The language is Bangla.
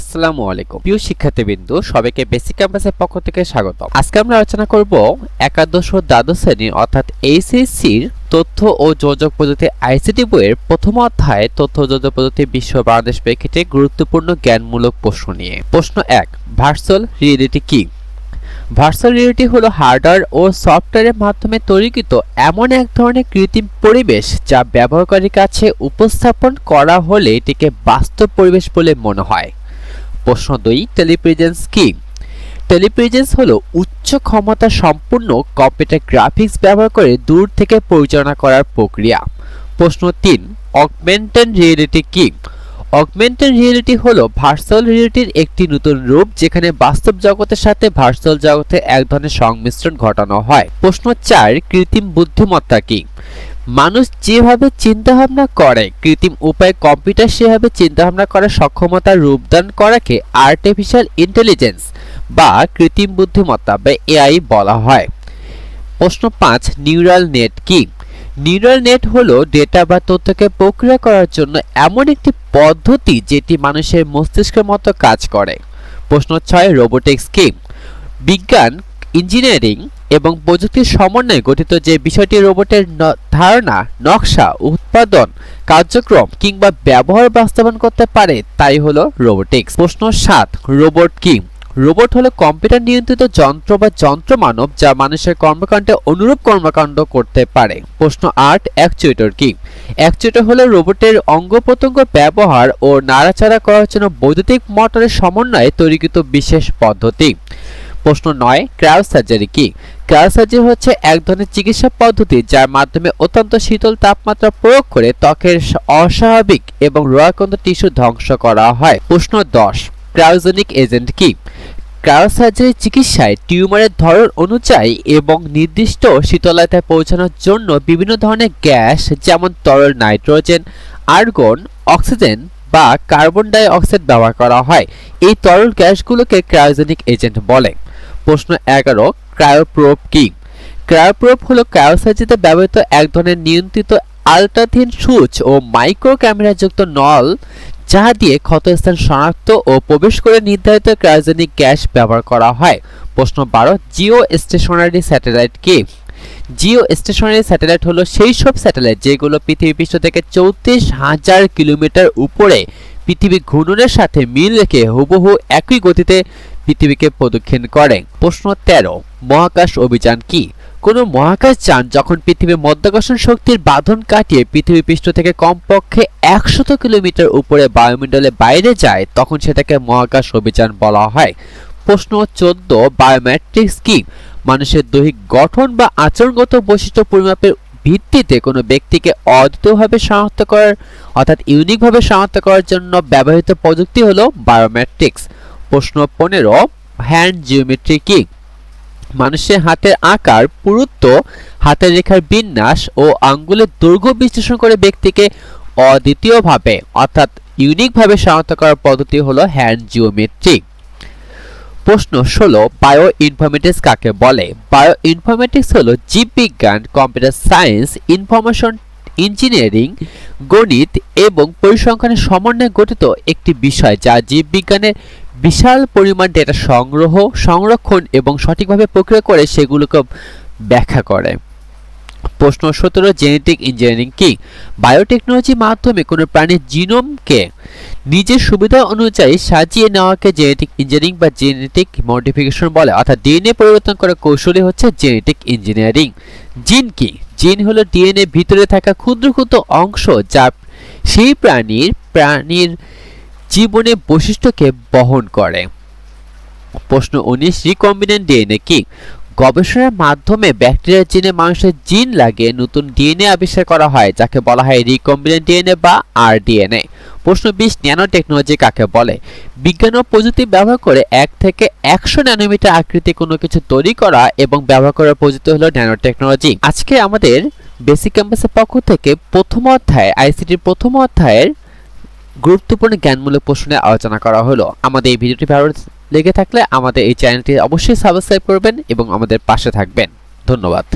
আসসালামু আলাইকুম। প্রিয় শিক্ষার্থীবৃন্দ, সবাইকে বেসিক ক্যাম্পাসের পক্ষ থেকে স্বাগত আজকে আমরা আলোচনা করব একাদশ ও দ্বাদশ শ্রেণির, অর্থাৎ এইচএসসির তথ্য ও যোগাযোগ প্রযুক্তি আইসিটি বইয়ের প্রথম অধ্যায়ে তথ্য যোগাযোগ প্রযুক্তি বিশ্ব বাংলাদেশ প্রেক্ষিতে গুরুত্বপূর্ণ জ্ঞানমূলক প্রশ্ন নিয়ে। প্রশ্ন এক ভার্চুয়াল রিয়েলিটি কি? ভার্চুয়াল রিয়েলিটি হলো হার্ডওয়্যার ও সফটওয়্যারের মাধ্যমে তৈরিকৃত এমন এক ধরনের কৃত্রিম পরিবেশ যা ব্যবহারকারীর কাছে উপস্থাপন করা হলে এটিকে বাস্তব পরিবেশ বলে মনে হয়। প্রশ্ন দুই টেলিপ্রেজেন্স কি? টেলিপ্রেজেন্স হলো উচ্চ ক্ষমতা সম্পূর্ণ কম্পিউটার গ্রাফিক্স ব্যবহার করে দূর থেকে পরিচালনা করার প্রক্রিয়া। প্রশ্ন তিন অগমেন্টেড রিয়েলিটি কি? অগমেন্টেড রিয়েলিটি হলো ভার্চুয়াল রিয়েলিটির একটি নতুন রূপ যেখানে বাস্তব জগতের সাথে ভার্চুয়াল জগতে এক ধরনের সংমিশ্রণ ঘটানো হয়। প্রশ্ন চার, কৃত্রিম বুদ্ধিমত্তা কি? মানুষ যেভাবে চিন্তাভাবনা করে, কৃত্রিম উপায়ে কম্পিউটার সেভাবে চিন্তাভাবনা করার সক্ষমতার রূপদান করাকে আর্টিফিশিয়াল ইন্টেলিজেন্স বা কৃত্রিম বুদ্ধিমত্তা বা এআই বলা হয়। প্রশ্ন পাঁচ নিউরাল নেট কি? নিউরাল নেট হলো ডেটা বা তথ্যকে প্রক্রিয়া করার জন্য এমন একটি পদ্ধতি যেটি মানুষের মস্তিষ্কের মতো কাজ করে। প্রশ্ন ছয় রোবোটিক্স কি? বিজ্ঞান ইঞ্জিনিয়ারিং এবং প্রযুক্তির সমন্বয়ে গঠিত যে বিষয়টি রোবটের ধারণা, নকশা, উৎপাদন কার্যক্রম কিংবা ব্যবহার বাস্তবায়ন করতে পারে, তাই হলো রোবোটিক্স। প্রশ্ন সাত, রোবট কি? রোবট হলো কম্পিউটার নিয়ন্ত্রিত যন্ত্র বা যন্ত্র মানব যা মানুষের কর্মকাণ্ডে অনুরূপ কর্মকাণ্ড করতে পারে। প্রশ্ন আট, অ্যাকচুয়েটর কি? অ্যাকচুয়েটর হলো রোবটের অঙ্গ প্রত্যঙ্গ ব্যবহার ও নাড়াচাড়া করার জন্য বৈদ্যুতিক মোটরের সমন্বয়ে তৈরিকৃত বিশেষ পদ্ধতি। প্রশ্ন নয় ক্রায়ো সার্জারি কি? ক্রায়ো সার্জারি হচ্ছে এক ধরনের চিকিৎসা পদ্ধতি যার মাধ্যমে অত্যন্ত শীতল তাপমাত্রা প্রয়োগ করে ত্বকের অস্বাভাবিক এবং রোয়াকন্ত টিস্যু ধ্বংস করা হয়। প্রশ্ন দশ ক্রায়োজেনিক এজেন্ট কি? ক্রায়োসার্জারি চিকিৎসায় টিউমারের ধরন অনুযায়ী এবং নির্দিষ্ট শীতলতায় পৌঁছানোর জন্য বিভিন্ন ধরনের গ্যাস যেমন তরল নাইট্রোজেন, আর্গন, অক্সিজেন বা কার্বন ডাই অক্সাইড ব্যবহার করা হয়। এই তরল গ্যাসগুলোকে ক্রায়োজেনিক এজেন্ট বলে। প্রশ্ন এগারো, ক্রায়োপ্রোব কি? ক্রায়োপ্রোব হলো ক্রায়োসার্জারিতে ব্যবহৃত এক ধরনের নিয়ন্ত্রিত আলট্রাথিন সূচ ও মাইক্রো ক্যামেরাযুক্ত নল, যাহা দিয়ে ক্ষতস্থান শনাক্ত ও প্রবেশ করে নির্ধারিত ক্রায়োজেনিক গ্যাস ব্যবহার করা হয়। প্রশ্ন বারো জিও স্টেশনারি স্যাটেলাইট কি? জিও স্টেশনারি স্যাটেলাইট হলো সেই সব স্যাটেলাইট যেগুলো পৃথিবী পৃষ্ঠ থেকে চৌত্রিশ হাজার কিলোমিটার উপরে পৃথিবী ঘূর্ণনের সাথে মিল রেখে হুবহু একই গতিতে পৃথিবীকে প্রদক্ষিণ করে। প্রশ্ন তেরো, মহাকাশ অভিযান কি? কোনো মহাকাশযান যখন পৃথিবীর মধ্যাকর্ষণ শক্তির বাঁধন কাটিয়ে পৃথিবী পৃষ্ঠ থেকে কমপক্ষে একশত কিলোমিটার উপরে বায়ুমণ্ডলে বাইরে যায়, তখন সেটাকে মহাকাশ অভিযান বলা হয়। প্রশ্ন চোদ্দ, বায়োমেট্রিক্স কি? মানুষের দৈহিক গঠন বা আচরণগত বৈশিষ্ট্য পরিমাপের ভিত্তিতে কোনো ব্যক্তিকে অদ্বিতীয়ভাবে শনাক্ত করার অর্থাৎ ইউনিকভাবে শনাক্ত করার জন্য ব্যবহৃত প্রযুক্তি হলো বায়োমেট্রিক্স। প্রশ্ন পনেরো হ্যান্ড জিওমেট্রি কি? মানুষের হাতের আকার, পুরুত্ব, হাতের রেখার বিন্যাস ও আঙ্গুলের দৈর্ঘ্য বিশ্লেষণ করে ব্যক্তিকে অদ্বিতীয়ভাবে, অর্থাৎ ইউনিকভাবে শনাক্ত করার পদ্ধতি হলো হ্যান্ড জিওমেট্রি প্রশ্ন ষোলো বায়ো ইনফরমেটিক্স কাকে বলে? বায়ো ইনফরমেটিক্স হলো জীববিজ্ঞান কম্পিউটার সায়েন্স ইনফরমেশন ইঞ্জিনিয়ারিং গণিত এবং পরিসংখ্যানের সমন্বয়ে গঠিত একটি বিষয় যা জীববিজ্ঞানের বিশাল পরিমাণ ডেটা সংগ্রহ, সংরক্ষণ এবং সঠিকভাবে প্রক্রিয়া করে সেগুলোকে ব্যাখ্যা করে। প্রশ্ন সতেরো জেনেটিক ইঞ্জিনিয়ারিং কি? বায়োটেকনোলজির মাধ্যমে কোনো প্রাণীর জিনোমকে নিজের সুবিধা অনুযায়ী সাজিয়ে নেওয়াকে জেনেটিক ইঞ্জিনিয়ারিং বা জেনেটিক মডিফিকেশন বলে, অর্থাৎ ডিএনএ পরিবর্তন করার কৌশলই হচ্ছে জেনেটিক ইঞ্জিনিয়ারিং জিন কি? জিন হলো ডিএনএ ভিতরে থাকা ক্ষুদ্র ক্ষুদ্র অংশ যা সেই প্রাণীর প্রাণীর জীবনে বৈশিষ্ট্যকে বহন করে। প্রশ্ন উনিশ রিকম্বিনেন্ট ডিএনএ কি? গবেষণার মাধ্যমে ব্যাকটেরিয়ার জিনে মানুষের জিন লাগিয়ে নতুন ডিএনএ আবিষ্কার করা হয়, যাকে বলা হয় রিকম্বিনেন্ট ডিএনএ বা আরডিএনএ প্রশ্ন বিশ ন্যানো টেকনোলজি কাকে বলে? বিজ্ঞান ও প্রযুক্তি ব্যবহার করে এক থেকে একশো ন্যানোমিটার আকৃতি কোনো কিছু তৈরি করা এবং ব্যবহার করার প্রযুক্তি হলো ন্যানো টেকনোলজি আজকে আমাদের বেসিক ক্যাম্পাসের পক্ষ থেকে প্রথম অধ্যায় আইসিটির প্রথম অধ্যায়ের গুরুত্বপূর্ণ জ্ঞানমূলক প্রশ্ন নিয়ে আলোচনা করা হলো। আমাদের এই ভিডিওটি ভালো লেগে থাকলে আমাদের এই চ্যানেলটি অবশ্যই সাবস্ক্রাইব করবেন এবং আমাদের পাশে থাকবেন। ধন্যবাদ।